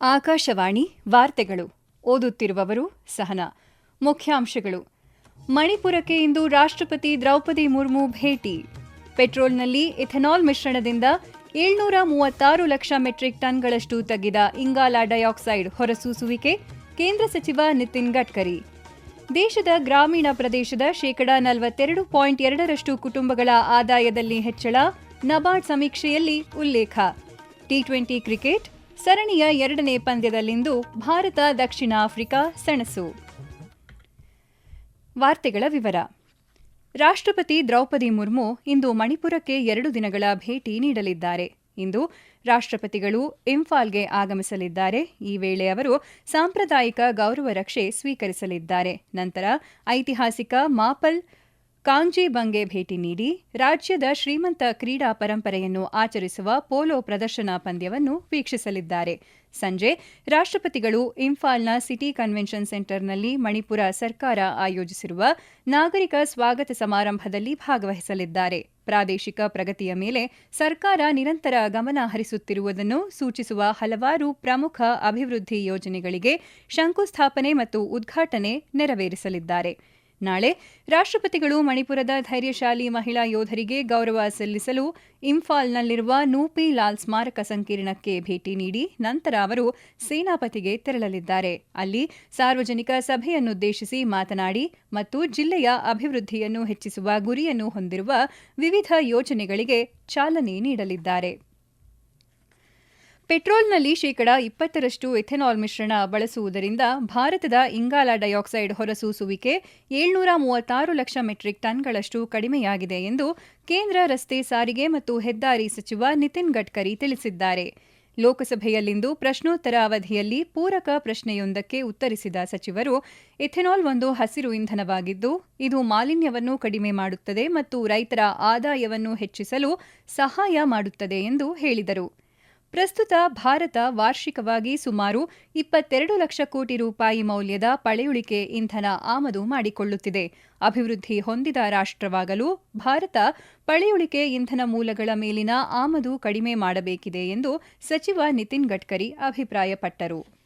ಆಕಾಶವಾಣಿ ವಾರ್ತೆಗಳು. ಓದುತ್ತಿರುವವರು ಸಹನಾ. ಮುಖ್ಯಾಂಶಗಳು. ಮಣಿಪುರಕ್ಕೆ ಇಂದು ರಾಷ್ಟ್ರಪತಿ ದ್ರೌಪದಿ ಮುರ್ಮು ಭೇಟಿ. ಪೆಟ್ರೋಲ್ನಲ್ಲಿ ಇಥೆನಾಲ್ ಮಿಶ್ರಣದಿಂದ ಏಳ್ನೂರ ಮೂವತ್ತಾರು ಲಕ್ಷ ಮೆಟ್ರಿಕ್ ಟನ್ಗಳಷ್ಟು ತಗ್ಗಿದ ಇಂಗಾಲ ಡೈಆಕ್ಸೈಡ್ ಹೊರಸೂಸುವಿಕೆ ಕೇಂದ್ರ ಸಚಿವ ನಿತಿನ್ ಗಡ್ಕರಿ. ದೇಶದ ಗ್ರಾಮೀಣ ಪ್ರದೇಶದ ಶೇಕಡಾ ನಲವತ್ತೆರಡು ಪಾಯಿಂಟ್ ಎರಡರಷ್ಟು ಕುಟುಂಬಗಳ ಆದಾಯದಲ್ಲಿ ಹೆಚ್ಚಳ, ನಬಾರ್ಡ್ ಸಮೀಕ್ಷೆಯಲ್ಲಿ ಉಲ್ಲೇಖ. ಟಿ ಟ್ವೆಂಟಿ ಕ್ರಿಕೆಟ್ ಸರಣಿಯ ಎರಡನೇ ಪಂದ್ಯದಲ್ಲಿಂದು ಭಾರತ ದಕ್ಷಿಣ ಆಫ್ರಿಕಾ ಸೆಣಸು. ವಾರ್ತೆಗಳ ವಿವರ. ರಾಷ್ಟ್ರಪತಿ ದ್ರೌಪದಿ ಮುರ್ಮು ಇಂದು ಮಣಿಪುರಕ್ಕೆ ಎರಡು ದಿನಗಳ ಭೇಟಿ ನೀಡಲಿದ್ದಾರೆ. ಇಂದು ರಾಷ್ಟ್ರಪತಿಗಳು ಇಂಫಾಲ್ಗೆ ಆಗಮಿಸಲಿದ್ದಾರೆ. ಈ ವೇಳೆ ಅವರು ಸಾಂಪ್ರದಾಯಿಕ ಗೌರವ ರಕ್ಷೆ ಸ್ವೀಕರಿಸಲಿದ್ದಾರೆ. ನಂತರ ಐತಿಹಾಸಿಕ ಮಾಪಲ್ ಕಾಂಜಿ ಬಂಗೆ ಭೇಟಿ ನೀಡಿ ರಾಜ್ಯದ ಶ್ರೀಮಂತ ಕ್ರೀಡಾ ಪರಂಪರೆಯನ್ನು ಆಚರಿಸುವ ಪೋಲೋ ಪ್ರದರ್ಶನ ಪಂದ್ಯವನ್ನು ವೀಕ್ಷಿಸಲಿದ್ದಾರೆ. ಸಂಜೆ ರಾಷ್ಟ್ರಪತಿಗಳು ಇಂಫಾಲ್ನ ಸಿಟಿ ಕನ್ವೆನ್ಷನ್ ಸೆಂಟರ್ನಲ್ಲಿ ಮಣಿಪುರ ಸರ್ಕಾರ ಆಯೋಜಿಸಿರುವ ನಾಗರಿಕ ಸ್ವಾಗತ ಸಮಾರಂಭದಲ್ಲಿ ಭಾಗವಹಿಸಲಿದ್ದಾರೆ. ಪ್ರಾದೇಶಿಕ ಪ್ರಗತಿಯ ಮೇಲೆ ಸರ್ಕಾರ ನಿರಂತರ ಗಮನ ಹರಿಸುತ್ತಿರುವುದನ್ನು ಸೂಚಿಸುವ ಹಲವಾರು ಪ್ರಮುಖ ಅಭಿವೃದ್ಧಿ ಯೋಜನೆಗಳಿಗೆ ಶಂಕುಸ್ಥಾಪನೆ ಮತ್ತು ಉದ್ಘಾಟನೆ ನೆರವೇರಿಸಲಿದ್ದಾರೆ. ನಾಳೆ ರಾಷ್ಟ್ರಪತಿಗಳು ಮಣಿಪುರದ ಧೈರ್ಯಶಾಲಿ ಮಹಿಳಾ ಯೋಧರಿಗೆ ಗೌರವ ಸಲ್ಲಿಸಲು ಇಂಫಾಲ್ನಲ್ಲಿರುವ ನೂಪಿ ಲಾಲ್ ಸ್ಮಾರಕ ಸಂಕೀರ್ಣಕ್ಕೆ ಭೇಟಿ ನೀಡಿ ನಂತರ ಅವರು ಸೇನಾಪತಿಗೆ ತೆರಳಲಿದ್ದಾರೆ. ಅಲ್ಲಿ ಸಾರ್ವಜನಿಕ ಸಭೆಯನ್ನುದ್ದೇಶಿಸಿ ಮಾತನಾಡಿ ಮತ್ತು ಜಿಲ್ಲೆಯ ಅಭಿವೃದ್ಧಿಯನ್ನು ಹೆಚ್ಚಿಸುವ ಗುರಿಯನ್ನು ಹೊಂದಿರುವ ವಿವಿಧ ಯೋಜನೆಗಳಿಗೆ ಚಾಲನೆ ನೀಡಲಿದ್ದಾರೆ. ಪೆಟ್ರೋಲ್ನಲ್ಲಿ ಶೇಕಡ ಇಪ್ಪತ್ತರಷ್ಟು ಎಥೆನಾಲ್ ಮಿಶ್ರಣ ಬಳಸುವುದರಿಂದ ಭಾರತದ ಇಂಗಾಲ ಡೈಆಕ್ಸೈಡ್ ಹೊರಸೂಸುವಿಕೆ ಏಳ್ನೂರ ಮೂವತ್ತಾರು ಲಕ್ಷ ಮೆಟ್ರಿಕ್ ಟನ್ಗಳಷ್ಟು ಕಡಿಮೆಯಾಗಿದೆ ಎಂದು ಕೇಂದ್ರ ರಸ್ತೆ ಸಾರಿಗೆ ಮತ್ತು ಹೆದ್ದಾರಿ ಸಚಿವ ನಿತಿನ್ ಗಡ್ಕರಿ ತಿಳಿಸಿದ್ದಾರೆ. ಲೋಕಸಭೆಯಲ್ಲಿಂದು ಪ್ರಶ್ನೋತ್ತರ ಅವಧಿಯಲ್ಲಿ ಪೂರಕ ಪ್ರಶ್ನೆಯೊಂದಕ್ಕೆ ಉತ್ತರಿಸಿದ ಸಚಿವರು, ಎಥೆನಾಲ್ ಒಂದು ಹಸಿರು ಇಂಧನವಾಗಿದ್ದು, ಇದು ಮಾಲಿನ್ಯವನ್ನು ಕಡಿಮೆ ಮಾಡುತ್ತದೆ ಮತ್ತು ರೈತರ ಆದಾಯವನ್ನು ಹೆಚ್ಚಿಸಲು ಸಹಾಯ ಮಾಡುತ್ತದೆ ಎಂದು ಹೇಳಿದರು. ಪ್ರಸ್ತುತ ಭಾರತ ವಾರ್ಷಿಕವಾಗಿ ಸುಮಾರು ಇಪ್ಪತ್ತೆರಡು ಲಕ್ಷ ಕೋಟಿ ರೂಪಾಯಿ ಮೌಲ್ಯದ ಪಳೆಯುಳಿಕೆ ಇಂಧನ ಆಮದು ಮಾಡಿಕೊಳ್ಳುತ್ತಿದೆ. ಅಭಿವೃದ್ಧಿ ಹೊಂದಿದ ರಾಷ್ಟ್ರವಾಗಲು ಭಾರತ ಪಳೆಯುಳಿಕೆ ಇಂಧನ ಮೂಲಗಳ ಮೇಲಿನ ಆಮದು ಕಡಿಮೆ ಮಾಡಬೇಕಿದೆ ಎಂದು ಸಚಿವ ನಿತಿನ್ ಗಡ್ಕರಿ ಅಭಿಪ್ರಾಯಪಟ್ಟರು.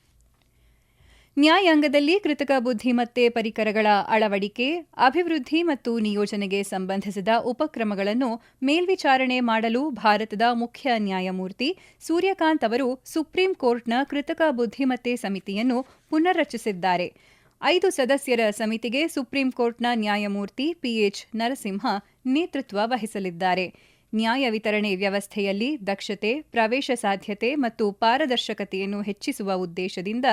ನ್ಯಾಯಾಂಗದಲ್ಲಿ ಕೃತಕ ಬುದ್ಧಿಮತ್ತೆ ಪರಿಕರಗಳ ಅಳವಡಿಕೆ, ಅಭಿವೃದ್ಧಿ ಮತ್ತು ನಿಯೋಜನೆಗೆ ಸಂಬಂಧಿಸಿದ ಉಪಕ್ರಮಗಳನ್ನು ಮೇಲ್ವಿಚಾರಣೆ ಮಾಡಲು ಭಾರತದ ಮುಖ್ಯ ನ್ಯಾಯಮೂರ್ತಿ ಸೂರ್ಯಕಾಂತ್ ಅವರು ಸುಪ್ರೀಂ ಕೋರ್ಟ್ನ ಕೃತಕ ಬುದ್ಧಿಮತ್ತೆ ಸಮಿತಿಯನ್ನು ಪುನರ್ರಚಿಸಿದ್ದಾರೆ. ಐದು ಸದಸ್ಯರ ಸಮಿತಿಗೆ ಸುಪ್ರೀಂ ಕೋರ್ಟ್ನ ನ್ಯಾಯಮೂರ್ತಿ ಪಿಎಚ್ ನರಸಿಂಹ ನೇತೃತ್ವ ವಹಿಸಲಿದ್ದಾರೆ. ನ್ಯಾಯ ವಿತರಣೆ ವ್ಯವಸ್ಥೆಯಲ್ಲಿ ದಕ್ಷತೆ, ಪ್ರವೇಶ ಸಾಧ್ಯತೆ ಮತ್ತು ಪಾರದರ್ಶಕತೆಯನ್ನು ಹೆಚ್ಚಿಸುವ ಉದ್ದೇಶದಿಂದ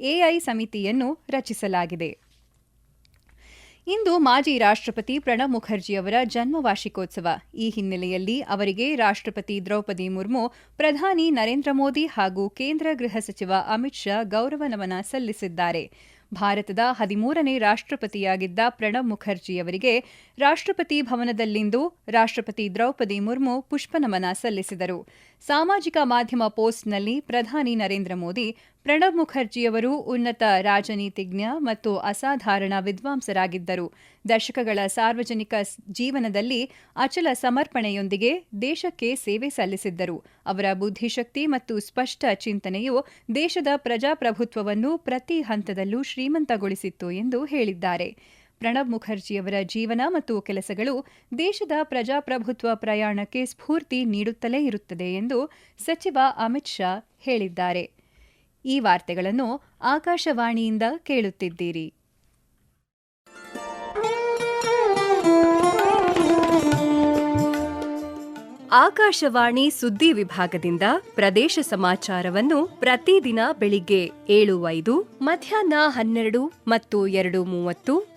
ಎಐ ಸಮಿತಿಯನ್ನು ರಚಿಸಲಾಗಿದೆ. ಇಂದು ಮಾಜಿ ರಾಷ್ಟ್ರಪತಿ ಪ್ರಣಬ್ ಮುಖರ್ಜಿಯವರ ಜನ್ಮ ವಾರ್ಷಿಕೋತ್ಸವ ಈ ಹಿನ್ನೆಲೆಯಲ್ಲಿ ಅವರಿಗೆ ರಾಷ್ಟ್ರಪತಿ ದ್ರೌಪದಿ ಮುರ್ಮು, ಪ್ರಧಾನಿ ನರೇಂದ್ರ ಮೋದಿ ಹಾಗೂ ಕೇಂದ್ರ ಗೃಹ ಸಚಿವ ಅಮಿತ್ ಶಾ ಗೌರವ ನಮನ ಸಲ್ಲಿಸಿದ್ದಾರೆ. ಭಾರತದ ಹದಿಮೂರನೇ ರಾಷ್ಟ್ರಪತಿಯಾಗಿದ್ದ ಪ್ರಣಬ್ ಮುಖರ್ಜಿಯವರಿಗೆ ರಾಷ್ಟ್ರಪತಿ ಭವನದಲ್ಲಿಂದು ರಾಷ್ಟ್ರಪತಿ ದ್ರೌಪದಿ ಮುರ್ಮು ಪುಷ್ಪನಮನ ಸಲ್ಲಿಸಿದರು. ಸಾಮಾಜಿಕ ಮಾಧ್ಯಮ ಪೋಸ್ಟ್ನಲ್ಲಿ ಪ್ರಧಾನಿ ನರೇಂದ್ರ ಮೋದಿ, ಪ್ರಣಬ್ ಮುಖರ್ಜಿಯವರು ಉನ್ನತ ರಾಜನೀತಿಜ್ಞ ಮತ್ತು ಅಸಾಧಾರಣ ವಿದ್ವಾಂಸರಾಗಿದ್ದರು. ದಶಕಗಳ ಸಾರ್ವಜನಿಕ ಜೀವನದಲ್ಲಿ ಅಚಲ ಸಮರ್ಪಣೆಯೊಂದಿಗೆ ದೇಶಕ್ಕೆ ಸೇವೆ ಸಲ್ಲಿಸಿದ್ದರು. ಅವರ ಬುದ್ಧಿಶಕ್ತಿ ಮತ್ತು ಸ್ಪಷ್ಟ ಚಿಂತನೆಯು ದೇಶದ ಪ್ರಜಾಪ್ರಭುತ್ವವನ್ನು ಪ್ರತಿ ಹಂತದಲ್ಲೂ ಶ್ರೀಮಂತಗೊಳಿಸಿತ್ತು ಎಂದು ಹೇಳಿದ್ದಾರೆ. ಪ್ರಣಬ್ ಮುಖರ್ಜಿಯವರ ಜೀವನ ಮತ್ತು ಕೆಲಸಗಳು ದೇಶದ ಪ್ರಜಾಪ್ರಭುತ್ವ ಪ್ರಯಾಣಕ್ಕೆ ಸ್ಫೂರ್ತಿ ನೀಡುತ್ತಲೇ ಇರುತ್ತದೆ ಎಂದು ಸಚಿವ ಅಮಿತ್ ಶಾ ಹೇಳಿದ್ದಾರೆ. ಈ ವಾರ್ತೆಗಳನ್ನು ಆಕಾಶವಾಣಿಯಿಂದ ಕೇಳುತ್ತಿದ್ದೀರಿ. ಆಕಾಶವಾಣಿ ಸುದ್ದಿ ವಿಭಾಗದಿಂದ ಪ್ರದೇಶ ಸಮಾಚಾರವನ್ನು ಪ್ರತಿದಿನ ಬೆಳಿಗ್ಗೆ ಏಳು ಐದು ಮಧ್ಯಾಹ್ನ ಹನ್ನೆರಡು ಮತ್ತು ಎರಡು ಮೂವತ್ತು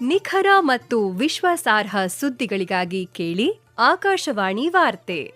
ನಿಖರ ಮತ್ತು ವಿಶ್ವಾಸಾರ್ಹ ಸುದ್ದಿಗಳಿಗಾಗಿ ಕೇಳಿ ಆಕಾಶವಾಣಿ ವಾರ್ತೆ.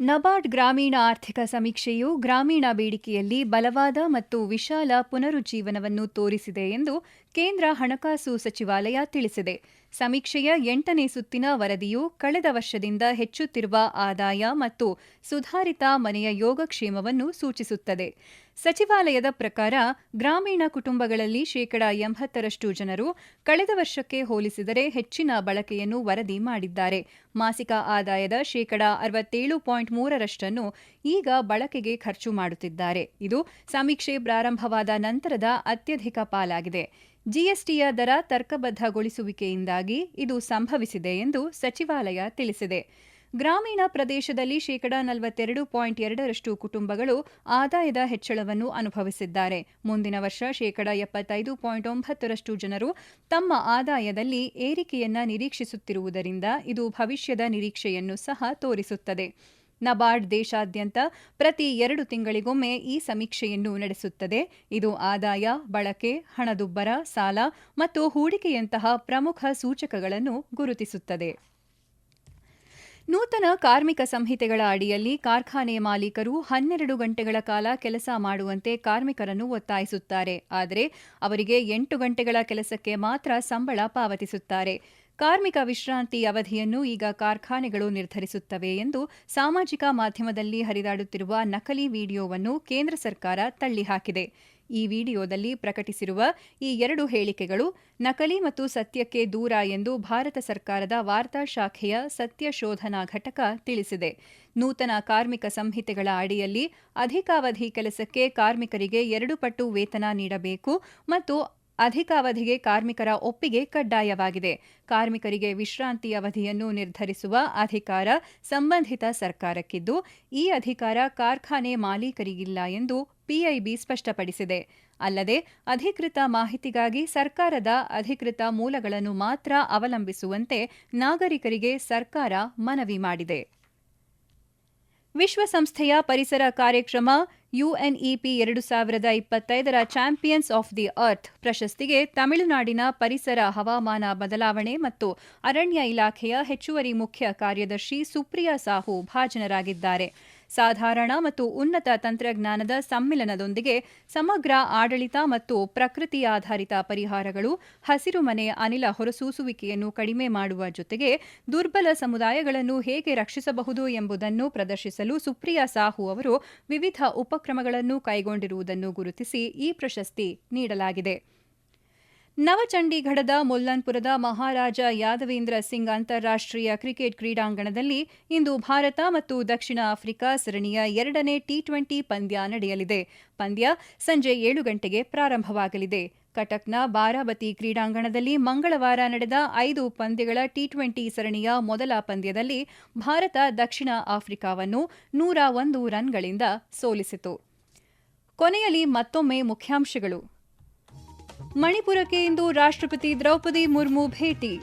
ನಬಾರ್ಡ್ ಗ್ರಾಮೀಣ ಆರ್ಥಿಕ ಸಮೀಕ್ಷೆಯು ಗ್ರಾಮೀಣ ಬೇಡಿಕೆಯಲ್ಲಿ ಬಲವಾದ ಮತ್ತು ವಿಶಾಲ ಪುನರುಜ್ಜೀವನವನ್ನು ತೋರಿಸಿದೆ ಎಂದು ಕೇಂದ್ರ ಹಣಕಾಸು ಸಚಿವಾಲಯ ತಿಳಿಸಿದೆ. ಸಮೀಕ್ಷೆಯ ಎಂಟನೇ ಸುತ್ತಿನ ವರದಿಯು ಕಳೆದ ವರ್ಷದಿಂದ ಹೆಚ್ಚುತ್ತಿರುವ ಆದಾಯ ಮತ್ತು ಸುಧಾರಿತ ಮನೆಯ ಯೋಗಕ್ಷೇಮವನ್ನು ಸೂಚಿಸುತ್ತದೆ. ಸಚಿವಾಲಯದ ಪ್ರಕಾರ ಗ್ರಾಮೀಣ ಕುಟುಂಬಗಳಲ್ಲಿ ಶೇಕಡಾ ಎಂಬತ್ತರಷ್ಟು ಜನರು ಕಳೆದ ವರ್ಷಕ್ಕೆ ಹೋಲಿಸಿದರೆ ಹೆಚ್ಚಿನ ಬಳಕೆಯನ್ನು ವರದಿ ಮಾಡಿದ್ದಾರೆ. ಮಾಸಿಕ ಆದಾಯದ ಶೇಕಡ ಅರವತ್ತೇಳು ಪಾಯಿಂಟ್ ಮೂರರಷ್ಟನ್ನು ಈಗ ಬಳಕೆಗೆ ಖರ್ಚು ಮಾಡುತ್ತಿದ್ದಾರೆ. ಇದು ಸಮೀಕ್ಷೆ ಪ್ರಾರಂಭವಾದ ನಂತರದ ಅತ್ಯಧಿಕ ಪಾಲಾಗಿದೆ. ಜಿಎಸ್ಟಿಯ ದರ ತರ್ಕಬದ್ಧಗೊಳಿಸುವಿಕೆಯಿಂದಾಗಿ ಇದು ಸಂಭವಿಸಿದೆ ಎಂದು ಸಚಿವಾಲಯ ತಿಳಿಸಿದೆ. ಗ್ರಾಮೀಣ ಪ್ರದೇಶದಲ್ಲಿ ಶೇಕಡಾ ನಲವತ್ತೆರಡು ಪಾಯಿಂಟ್ ಎರಡರಷ್ಟು ಕುಟುಂಬಗಳು ಆದಾಯದ ಹೆಚ್ಚಳವನ್ನು ಅನುಭವಿಸಿದ್ದಾರೆ. ಮುಂದಿನ ವರ್ಷ ಶೇಕಡಾ ಎಪ್ಪತ್ತೈದು ಪಾಯಿಂಟ್ ಒಂಬತ್ತರಷ್ಟು ಜನರು ತಮ್ಮ ಆದಾಯದಲ್ಲಿ ಏರಿಕೆಯನ್ನ ನಿರೀಕ್ಷಿಸುತ್ತಿರುವುದರಿಂದ ಇದು ಭವಿಷ್ಯದ ನಿರೀಕ್ಷೆಯನ್ನು ಸಹ ತೋರಿಸುತ್ತದೆ. ನಬಾರ್ಡ್ ದೇಶಾದ್ಯಂತ ಪ್ರತಿ ಎರಡು ತಿಂಗಳಿಗೊಮ್ಮೆ ಈ ಸಮೀಕ್ಷೆಯನ್ನು ನಡೆಸುತ್ತದೆ. ಇದು ಆದಾಯ, ಬಳಕೆ, ಹಣದುಬ್ಬರ, ಸಾಲ ಮತ್ತು ಹೂಡಿಕೆಯಂತಹ ಪ್ರಮುಖ ಸೂಚಕಗಳನ್ನು ಗುರುತಿಸುತ್ತದೆ. ನೂತನ ಕಾರ್ಮಿಕ ಸಂಹಿತೆಗಳ ಅಡಿಯಲ್ಲಿ ಕಾರ್ಖಾನೆ ಮಾಲೀಕರು ಹನ್ನೆರಡು ಗಂಟೆಗಳ ಕಾಲ ಕೆಲಸ ಮಾಡುವಂತೆ ಕಾರ್ಮಿಕರನ್ನು ಒತ್ತಾಯಿಸುತ್ತಾರೆ. ಆದರೆ ಅವರಿಗೆ ಎಂಟು ಗಂಟೆಗಳ ಕೆಲಸಕ್ಕೆ ಮಾತ್ರ ಸಂಬಳ ಪಾವತಿಸುತ್ತಾರೆ. ಕಾರ್ಮಿಕ ವಿಶ್ರಾಂತಿ ಅವಧಿಯನ್ನು ಈಗ ಕಾರ್ಖಾನೆಗಳು ನಿರ್ಧರಿಸುತ್ತವೆ ಎಂದು ಸಾಮಾಜಿಕ ಮಾಧ್ಯಮದಲ್ಲಿ ಹರಿದಾಡುತ್ತಿರುವ ನಕಲಿ ವಿಡಿಯೋವನ್ನು ಕೇಂದ್ರ ಸರ್ಕಾರ ತಳ್ಳಿಹಾಕಿದೆ. ಈ ವಿಡಿಯೋದಲ್ಲಿ ಪ್ರಕಟಿಸಿರುವ ಈ ಎರಡು ಹೇಳಿಕೆಗಳು ನಕಲಿ ಮತ್ತು ಸತ್ಯಕ್ಕೆ ದೂರ ಎಂದು ಭಾರತ ಸರ್ಕಾರದ ವಾರ್ತಾ ಶಾಖೆಯ ಸತ್ಯ ಶೋಧನಾ ಘಟಕ ತಿಳಿಸಿದೆ. ನೂತನ ಕಾರ್ಮಿಕ ಸಂಹಿತೆಗಳ ಅಡಿಯಲ್ಲಿ ಅಧಿಕಾವಧಿ ಕೆಲಸಕ್ಕೆ ಕಾರ್ಮಿಕರಿಗೆ ಎರಡು ಪಟ್ಟು ವೇತನ ನೀಡಬೇಕು ಮತ್ತು ಅಧಿಕಾವಧಿಗೆ ಕಾರ್ಮಿಕರ ಒಪ್ಪಿಗೆ ಕಡ್ಡಾಯವಾಗಿದೆ. ಕಾರ್ಮಿಕರಿಗೆ ವಿಶ್ರಾಂತಿ ಅವಧಿಯನ್ನು ನಿರ್ಧರಿಸುವ ಅಧಿಕಾರ ಸಂಬಂಧಿತ ಸರ್ಕಾರಕ್ಕಿದ್ದು, ಈ ಅಧಿಕಾರ ಕಾರ್ಖಾನೆ ಮಾಲೀಕರಿಗಿಲ್ಲ ಎಂದು ಪಿಐಬಿ ಸ್ಪಷ್ಟಪಡಿಸಿದೆ. ಅಲ್ಲದೆ, ಅಧಿಕೃತ ಮಾಹಿತಿಗಾಗಿ ಸರ್ಕಾರದ ಅಧಿಕೃತ ಮೂಲಗಳನ್ನು ಮಾತ್ರ ಅವಲಂಬಿಸುವಂತೆ ನಾಗರಿಕರಿಗೆ ಸರ್ಕಾರ ಮನವಿ ಮಾಡಿದೆ. ವಿಶ್ವಸಂಸ್ಥೆಯ ಪರಿಸರ ಕಾರ್ಯಕ್ರಮ ಯುಎನ್ಇಪಿ ಎರಡು ಸಾವಿರದ ಇಪ್ಪತ್ತೈದರ ಚಾಂಪಿಯನ್ಸ್ ಆಫ್ ದಿ ಅರ್ಥ್ ಪ್ರಶಸ್ತಿಗೆ ತಮಿಳುನಾಡಿನ ಪರಿಸರ ಹವಾಮಾನ ಬದಲಾವಣೆ ಮತ್ತು ಅರಣ್ಯ ಇಲಾಖೆಯ ಹೆಚ್ಚುವರಿ ಮುಖ್ಯ ಕಾರ್ಯದರ್ಶಿ ಸುಪ್ರಿಯಾ ಸಾಹು ಭಾಜನರಾಗಿದ್ದಾರೆ. ಸಾಧಾರಣ ಮತ್ತು ಉನ್ನತ ತಂತ್ರಜ್ಞಾನದ ಸಮ್ಮಿಲನದೊಂದಿಗೆ ಸಮಗ್ರ ಆಡಳಿತ ಮತ್ತು ಪ್ರಕೃತಿ ಆಧಾರಿತ ಪರಿಹಾರಗಳು ಹಸಿರುಮನೆ ಅನಿಲ ಹೊರಸೂಸುವಿಕೆಯನ್ನು ಕಡಿಮೆ ಮಾಡುವ ಜೊತೆಗೆ ದುರ್ಬಲ ಸಮುದಾಯಗಳನ್ನು ಹೇಗೆ ರಕ್ಷಿಸಬಹುದು ಎಂಬುದನ್ನು ಪ್ರದರ್ಶಿಸಲು ಸುಪ್ರಿಯಾ ಸಾಹು ಅವರು ವಿವಿಧ ಉಪಕ್ರಮಗಳನ್ನು ಕೈಗೊಂಡಿರುವುದನ್ನು ಗುರುತಿಸಿ ಈ ಪ್ರಶಸ್ತಿ ನೀಡಲಾಗಿದೆ. ನವಚಂಡೀಗಢದ ಮುಲ್ಲನ್ಪುರದ ಮಹಾರಾಜ ಯಾದವೇಂದ್ರ ಸಿಂಗ್ ಅಂತಾರಾಷ್ಟ್ರೀಯ ಕ್ರಿಕೆಟ್ ಕ್ರೀಡಾಂಗಣದಲ್ಲಿ ಇಂದು ಭಾರತ ಮತ್ತು ದಕ್ಷಿಣ ಆಫ್ರಿಕಾ ಸರಣಿಯ ಎರಡನೇ ಟಿ ಟ್ವೆಂಟಿ ಪಂದ್ಯ ನಡೆಯಲಿದೆ. ಪಂದ್ಯ ಸಂಜೆ ಏಳು ಗಂಟೆಗೆ ಪ್ರಾರಂಭವಾಗಲಿದೆ. ಕಟಕ್ನ ಬಾರಾಬತಿ ಕ್ರೀಡಾಂಗಣದಲ್ಲಿ ಮಂಗಳವಾರ ನಡೆದ ಐದು ಪಂದ್ಯಗಳ ಟಿ ಟ್ವೆಂಟಿ ಸರಣಿಯ ಮೊದಲ ಪಂದ್ಯದಲ್ಲಿ ಭಾರತ ದಕ್ಷಿಣ ಆಫ್ರಿಕಾವನ್ನು ನೂರ ಒಂದು ರನ್ಗಳಿಂದ ಸೋಲಿಸಿತು. ಕೊನೆಯಲ್ಲಿ ಮತ್ತೊಮ್ಮೆ ಮುಖ್ಯಾಂಶಗಳು. ಮಣಿಪುರಕ್ಕೆ ಇಂದು ರಾಷ್ಟ್ರಪತಿ ದ್ರೌಪದಿ ಮುರ್ಮು ಭೇಟಿ.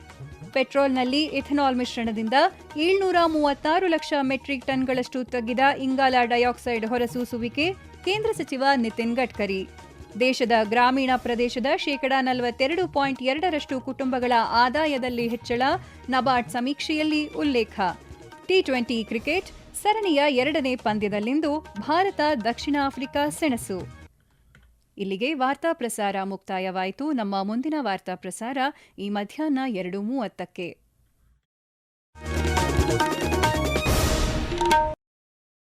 ಪೆಟ್ರೋಲ್ನಲ್ಲಿ ಇಥನಾಲ್ ಮಿಶ್ರಣದಿಂದ ಏಳ್ನೂರ ಮೂವತ್ತಾರು ಲಕ್ಷ ಮೆಟ್ರಿಕ್ ಟನ್ಗಳಷ್ಟು ತಗ್ಗಿದ ಇಂಗಾಲ ಡೈಆಕ್ಸೈಡ್ ಹೊರಸೂಸುವಿಕೆ ಕೇಂದ್ರ ಸಚಿವ ನಿತಿನ್ ಗಡ್ಕರಿ. ದೇಶದ ಗ್ರಾಮೀಣ ಪ್ರದೇಶದ ಶೇಕಡಾ ನಲವತ್ತೆರಡು ಪಾಯಿಂಟ್ ಎರಡರಷ್ಟು ಕುಟುಂಬಗಳ ಆದಾಯದಲ್ಲಿ ಹೆಚ್ಚಳ ನಬಾರ್ಡ್ ಸಮೀಕ್ಷೆಯಲ್ಲಿ ಉಲ್ಲೇಖ. ಟಿ ಟ್ವೆಂಟಿ ಕ್ರಿಕೆಟ್ ಸರಣಿಯ ಎರಡನೇ ಪಂದ್ಯದಲ್ಲಿಂದು ಭಾರತ ದಕ್ಷಿಣ ಆಫ್ರಿಕಾ ಸೆಣಸು. ಇಲ್ಲಿಗೆ ವಾರ್ತಾ ಪ್ರಸಾರ ಮುಕ್ತಾಯವಾಯಿತು. ನಮ್ಮ ಮುಂದಿನ ವಾರ್ತಾ ಪ್ರಸಾರ ಈ ಮಧ್ಯಾಹ್ನ ಎರಡು ಮೂವತ್ತಕ್ಕೆ.